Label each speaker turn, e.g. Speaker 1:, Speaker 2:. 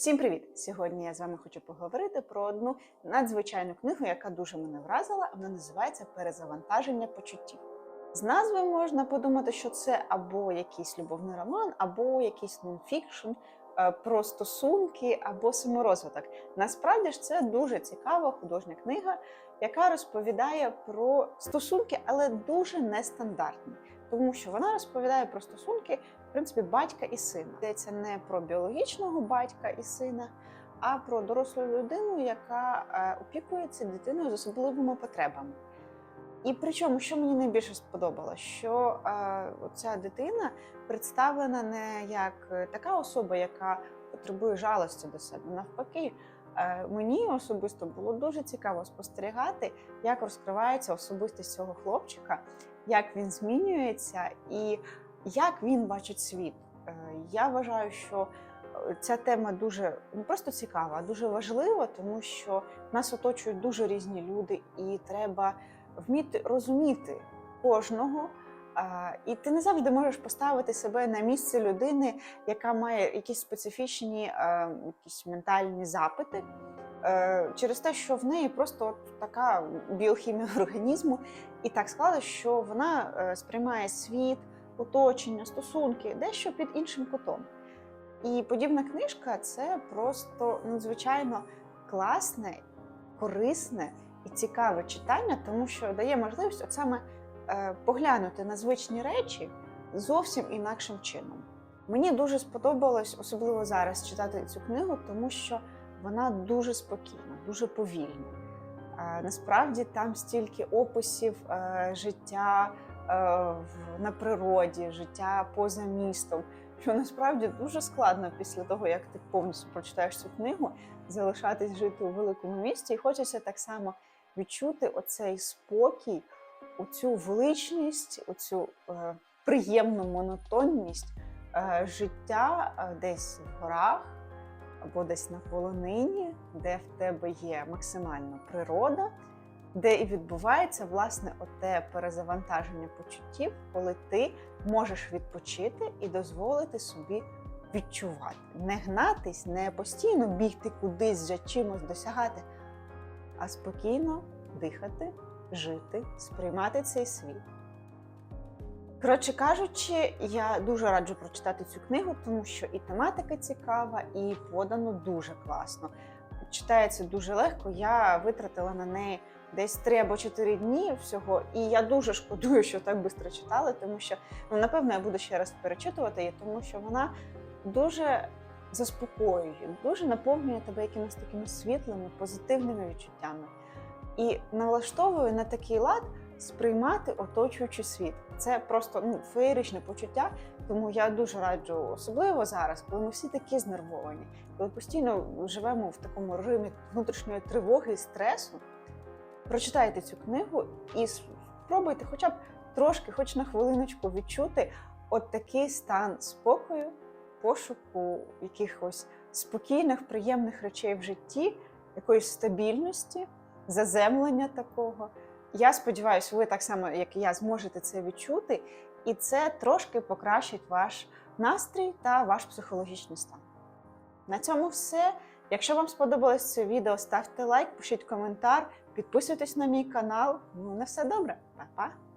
Speaker 1: Всім привіт! Сьогодні я з вами хочу поговорити про одну надзвичайну книгу, яка дуже мене вразила. Вона називається Перезавантаження почуттів. З назви можна подумати, що це або якийсь любовний роман, або якийсь нонфікшн е, про стосунки або саморозвиток. Насправді ж це дуже цікава художня книга, яка розповідає про стосунки, але дуже нестандартні, тому що вона розповідає про стосунки в принципі, батька і сина. Йдеться не про біологічного батька і сина, а про дорослу людину, яка е, опікується дитиною з особливими потребами. І причому, що мені найбільше сподобалося, що е, ця дитина представлена не як е, така особа, яка потребує жалості до себе. Навпаки, мені особисто було дуже цікаво спостерігати, як розкривається особистість цього хлопчика, як він змінюється і як він бачить світ. Е, Я вважаю, що е, ця тема дуже не просто цікава, а дуже важлива, тому що нас оточують дуже різні люди, і треба вміти розуміти кожного. І ти не завжди можеш поставити себе на місце людини, яка має якісь специфічні якісь ментальні запити, е, через те, що в неї просто от така біохімія організму, і так склалося, що вона е, сприймає світ оточення, стосунки, дещо під іншим кутом. І подібна книжка це просто надзвичайно класне, корисне і цікаве читання, тому що дає можливість от саме поглянути на звичні речі зовсім інакшим чином. Мені дуже сподобалось, особливо зараз, читати цю книгу, тому що вона дуже спокійна, дуже повільна. Е, насправді там стільки описів е, життя е, на природі, життя поза містом, що насправді дуже складно після того, як ти повністю прочитаєш цю книгу, залишатись жити у великому місті. І хочеться так само відчути оцей спокій, оцю величність, оцю е, приємну монотонність е, життя е, десь в горах або десь на полонині, де в тебе є максимальна природа, де і відбувається власне оте перезавантаження почуттів, коли ти можеш відпочити і дозволити собі відчувати, не гнатись, не постійно бігти кудись за чимось досягати, а спокійно дихати, жити, сприймати цей світ. Коротше кажучи, я дуже раджу прочитати цю книгу, тому що і тематика цікава, і подано дуже класно. Читається дуже легко. Я витратила на неї десь 3 або 4 дні всього, і я дуже шкодую, що так швидко читала, тому що ну напевно я буду ще раз перечитувати її, тому що вона дуже заспокоює, дуже наповнює тебе якимись такими світлими, позитивними відчуттями і налаштовує на такий лад сприймати оточуючий світ. Це просто ну, феєричне почуття, тому я дуже раджу, особливо зараз, коли ми всі такі знервовані, коли постійно живемо в такому режимі внутрішньої тривоги і стресу. Прочитайте цю книгу і спробуйте хоча б трошки, хоч на хвилиночку, відчути от такий стан спокою, пошуку якихось спокійних, приємних речей в житті, якоїсь стабільності, заземлення такого. Я сподіваюся, ви так само, як і я, зможете це відчути, і це трошки покращить ваш настрій та ваш психологічний стан. На цьому все. Якщо вам сподобалось це відео, ставте лайк, пишіть коментар, підписуйтесь на мій канал. Ну, на все добре, Па-па!